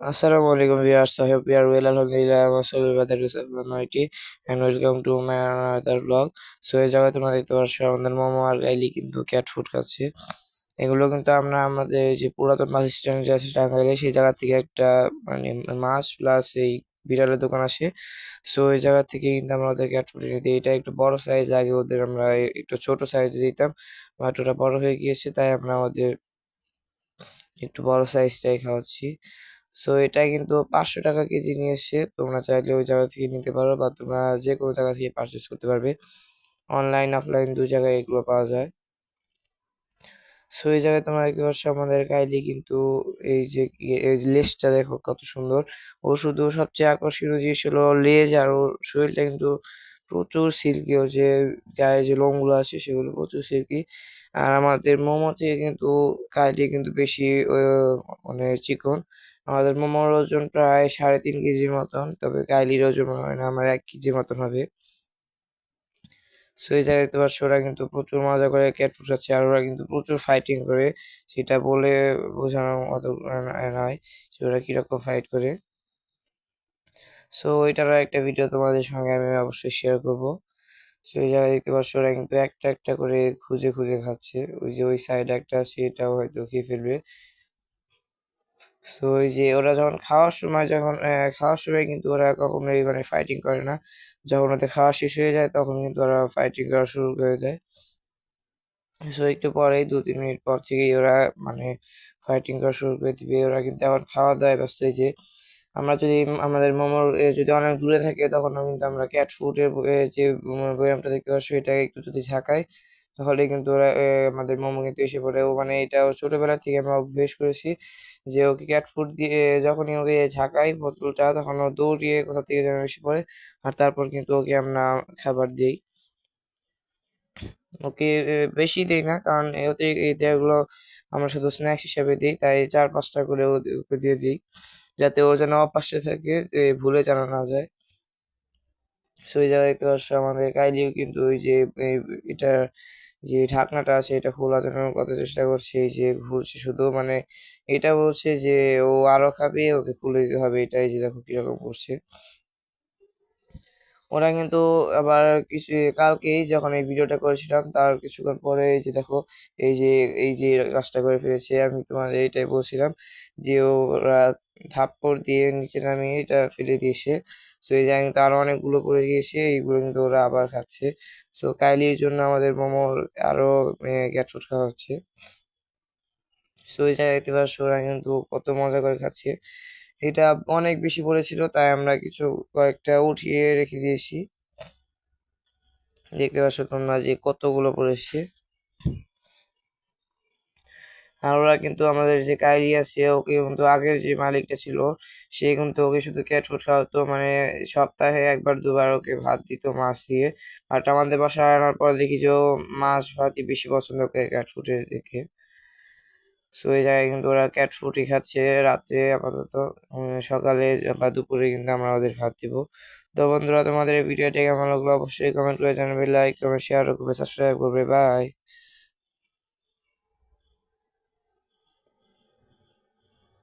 Alaikum viewers. I hope you are well. Alhamdulillah, I'm also with the Almighty and welcome to my another vlog. So এই জায়গায় তোমরা দেখতে পাচ্ছ আমাদের মোমো আর গাইলি কিন্তু ক্যাট ফুড খাচ্ছে। এগুলো কিন্তু আমরা আমাদের যে পুরাতন বাস স্ট্যান্ড আছে টাঙ্গাইলে সেই জায়গা থেকে একটা মানে মাছ প্লাস এই বিড়ালের দোকান আসে সো এই জায়গা থেকে কিন্তু আমরা ওদের ক্যাট ফুড এনে দিই। এটা একটু বড় সাইজ আগে ওদের আমরা একটু ছোট সাইজ দিতাম। বাট ওটা বড় হয়ে গিয়েছে তাই আমরা ওদের একটু বড় সাইজটাই খাওয়াচ্ছি। সো এটা কিন্তু পাঁচশো টাকা কেজি নিয়ে এসে তোমরা চাইলে ওই জায়গা থেকে নিতে পারো বা তোমরা যে কোনো জায়গা থেকে পারচেস করতে পারবে। অনলাইন অফলাইন দু জায়গায় এগুলো পাওয়া যায়। সো এই জায়গায় তোমরা দেখতে পাচ্ছ আমাদের কাইলি কিন্তু এই যে লেজটা দেখো কত সুন্দর। ও শুধু সবচেয়ে আকর্ষণীয় জিনিস হলো লেজ আর ওর শরীরটা কিন্তু প্রচুর সিল্কি ও যে গায়ে যে লোমগুলো আছে সেগুলো প্রচুর সিল্কি আর আমাদের মোমো থেকে কিন্তু কাইলি কিন্তু বেশি মানে চিকন আমাদের মোমোর ওজন প্রায় সাড়ে তিন কেজির মতন, তবে কাইলির ওজন হয় না, আমার এক কেজির মতন হবে। সো এই জায়গায় দেখতে পাচ্ছ ওরা কিন্তু প্রচুর মজা করে ক্যাট ফুটাচ্ছে আর ওরা কিন্তু প্রচুর ফাইটিং করে, সেটা বলে বোঝানোর মতো নয় যে ওরা কীরকম ফাইট করে। সো ওইটারও একটা ভিডিও তোমাদের সঙ্গে আমি অবশ্যই শেয়ার করব। সো এই জায়গায় দেখতে পাচ্ছ ওরা কিন্তু একটা একটা করে খুঁজে খুঁজে খাচ্ছে, ওই যে ওই সাইডে একটা এটাও হয়তো খেয়ে ফেলবে। সো ওই যে ওরা যখন খাওয়ার সময় যখন খাওয়ার সময় কিন্তু ওরা কখনোই মানে ফাইটিং করে না। যখন ওদের খাওয়া শেষ হয়ে যায়, তখন কিন্তু ওরা ফাইটিং করা শুরু করে দেয়। সো একটু পরেই দু তিন মিনিট পর থেকেই ওরা মানে ফাইটিং করা শুরু করে দিবে। ওরা কিন্তু এখন খাওয়া দাওয়ায় ব্যস্ত। হয়েছে আমরা যদি, আমাদের মোমোর যদি অনেক দূরে থাকে তখন কিন্তু আমরা ক্যাট ফুডের যে ব্যায়ামটা দেখতে পাচ্ছি, সেটাকে একটু যদি ঝাঁকাই তাহলে কিন্তু ওরা আমাদের মোমো কিন্তু এসে পড়ে। ও মানে এটা ছোটবেলা থেকে আমরা অভ্যেস করেছি যে ওকে ক্যাট ফুড দিয়ে যখনই ওকে ঝাঁকাই বোতলটা, তখন ও দৌড়িয়ে কোথা থেকে যেন এসে পড়ে আর তারপর কিন্তু ওকে আমরা খাবার দিই। ওকে বেশি দিই না কারণ ওতে আমরা শুধু স্ন্যাক্স হিসাবে দিই, তাই চার পাঁচটা করে ওকে দিয়ে দিই যাতে ও যেন অপাশে থাকে ভুলে যেন না যায়। সো এই জায়গায় পাচ্ছ আমাদের কাইলিও কিন্তু ওই যে এটা যে ঢাকনাটা আছে এটা খোলা জানানোর কথা চেষ্টা করছে যে ঘুরছে শুধু মানে এটা বলছে যে ও আরও খাবে, ওকে খুলে দিতে হবে, এটাই যে দেখো কীরকম করছে। ওরা কিন্তু আবার কিছু, কালকেই যখন এই ভিডিওটা করেছিলাম, তার কিছুক্ষণ পরে এই যে দেখো, এই যে এই যে কাজটা করে ফেলেছে, আমি তোমাদের এইটাই বলছিলাম যে ওরা থাপ্পড় দিয়ে নিচে নামিয়ে এটা ফেলে দিয়েছে। সো এই জায়গায় কিন্তু আরও অনেকগুলো পড়ে গিয়েছে, এইগুলো কিন্তু ওরা আবার খাচ্ছে। সো কাইলির জন্য আমাদের মোমোর আরও গ্যাটফুট খাওয়া হচ্ছে। সো এই জায়গায় দেখতে পাচ্ছ ওরা কিন্তু কত মজা করে খাচ্ছে। এটা অনেক বেশি পড়েছিল, তাই আমরা কিছু কয়েকটা উঠিয়ে রেখে দিয়েছি। দেখতে পাচ্ছ তোমরা যে কতগুলো পড়েছে। আর ওরা কিন্তু আমাদের যে কাইলি আছে, ওকে কিন্তু আগের যে মালিকটা ছিল, সে কিন্তু ওকে শুধু ক্যাট ফুড খাওয়াতো মানে সপ্তাহে একবার, দুবার ওকে ভাত দিত মাছ দিয়ে। বাট আমাদের বাসায় আনার পর দেখি যে ও মাছ ভাতই বেশি পছন্দ করে ক্যাট ফুডের দেখে সো এই জায়গায় কিন্তু ওরা ক্যাট ফুডই খাচ্ছে রাত্রে আপাতত সকালে বা দুপুরে কিন্তু আমরা ওদের ভাত দিব। তো বন্ধুরা, তোমাদের এই ভিডিওটি কেমন লাগল? অবশ্যই কমেন্ট করে জানাবে লাইক কমেন্ট শেয়ার করবে সাবস্ক্রাইব করবে। বাই